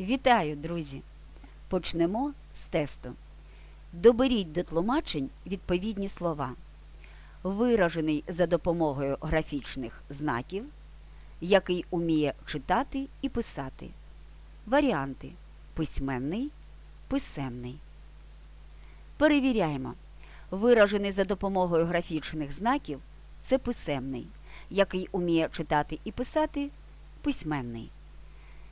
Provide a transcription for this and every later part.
Вітаю, друзі! Почнемо з тесту. Доберіть до тлумачень відповідні слова, виражений за допомогою графічних знаків, який уміє читати і писати. Варіанти письменний, писемний. Перевіряємо. Виражений за допомогою графічних знаків це писемний, який уміє читати і писати письменний.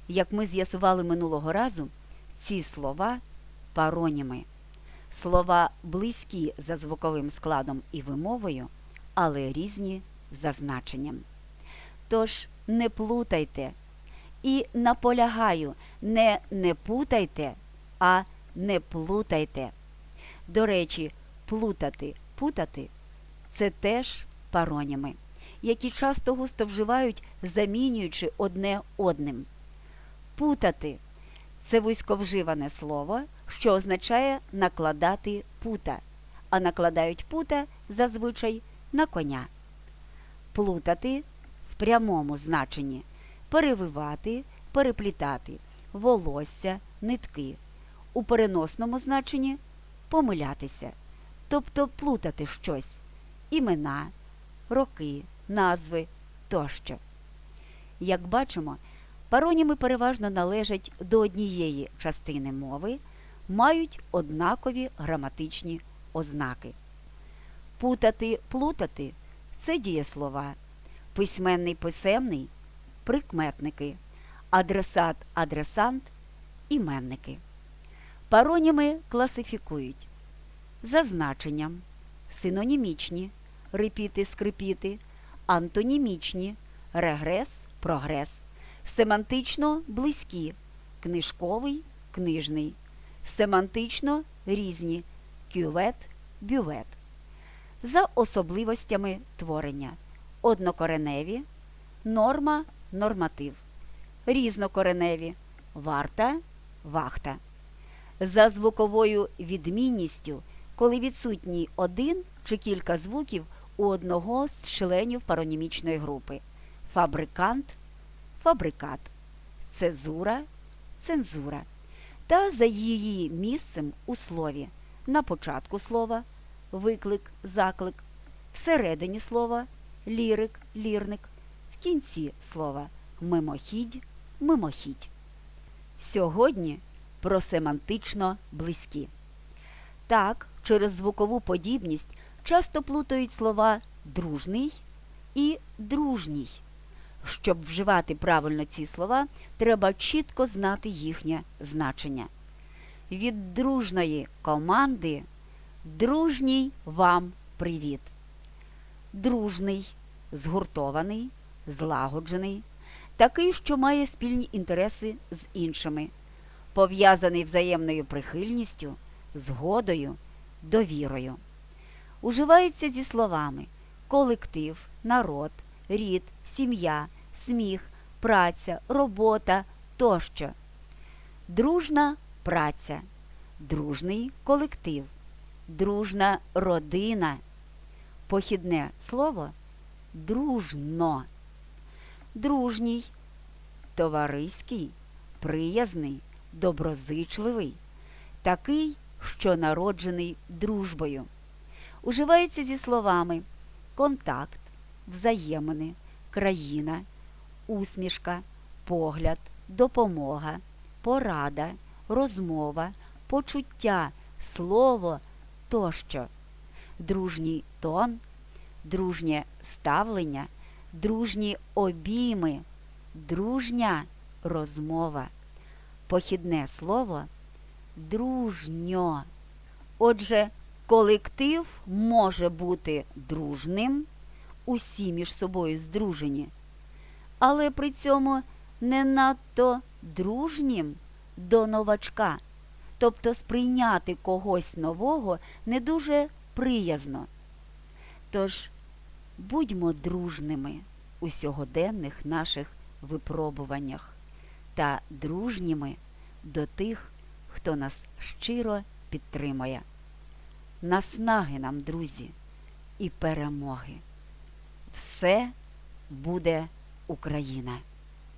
Як ми з'ясували минулого разу, ці слова пароніми. Слова близькі за звуковим складом і вимовою, але різні за значенням. Тож не плутайте і наполягаю, не не путайте, а не плутайте. До речі, плутати, путати це теж пароніми, які часто густо вживають, замінюючи одне одним. Путати це вузьковживане слово, що означає накладати пута, а накладають пута зазвичай на коня. Плутати в прямому значенні перевивати, переплітати волосся, нитки. У переносному значенні помилятися, тобто плутати щось імена, роки, назви тощо. Як бачимо, пароніми переважно належать до однієї частини мови, мають однакові граматичні ознаки. Путати, плутати це дієслова, письменний писемний прикметники, адресат адресант іменники. Пароніми класифікують за значенням, синонімічні, репіти, скрипіти, антонімічні, регрес, прогрес, семантично близькі, книжковий, книжний, семантично різні, кювет, бювет. За особливостями творення, однокореневі, норма, норматив, різнокореневі, варта, вахта. За звуковою відмінністю, коли відсутній один чи кілька звуків у одного з членів паронімічної групи. Фабрикант, фабрикат, цезура, цензура, та за її місцем у слові. На початку слова. Виклик, заклик, всередині слова. Лірик, лірник, в кінці слова. Мимохідь, мимохідь. Сьогодні про семантично близькі. Так, через звукову подібність часто плутають слова дружний і дружній. Щоб вживати правильно ці слова, треба чітко знати їхнє значення. Від дружної команди дружній вам привіт. Дружний, згуртований, злагоджений, такий, що має спільні інтереси з іншими, пов'язаний взаємною прихильністю, згодою, довірою. Уживається зі словами колектив, народ, рід, сім'я, сміх, праця, робота тощо. Дружна праця, дружний колектив, дружна родина. Похідне слово дружно, дружній, товариський, приязний, доброзичливий, такий, що народжений дружбою. Уживається зі словами контакт, взаємини, країна, усмішка, погляд, допомога, порада, розмова, почуття, слово тощо, дружній тон, дружнє ставлення, дружні обійми, дружня розмова. Похідне слово дружньо. Отже, колектив може бути дружним, усі між собою здружені, але при цьому не надто дружнім до новачка, тобто сприйняти когось нового не дуже приязно. Тож будьмо дружними у сьогоденних наших випробуваннях та дружніми до тих, хто нас щиро підтримує. Наснаги нам, друзі, і перемоги. Все буде Україна!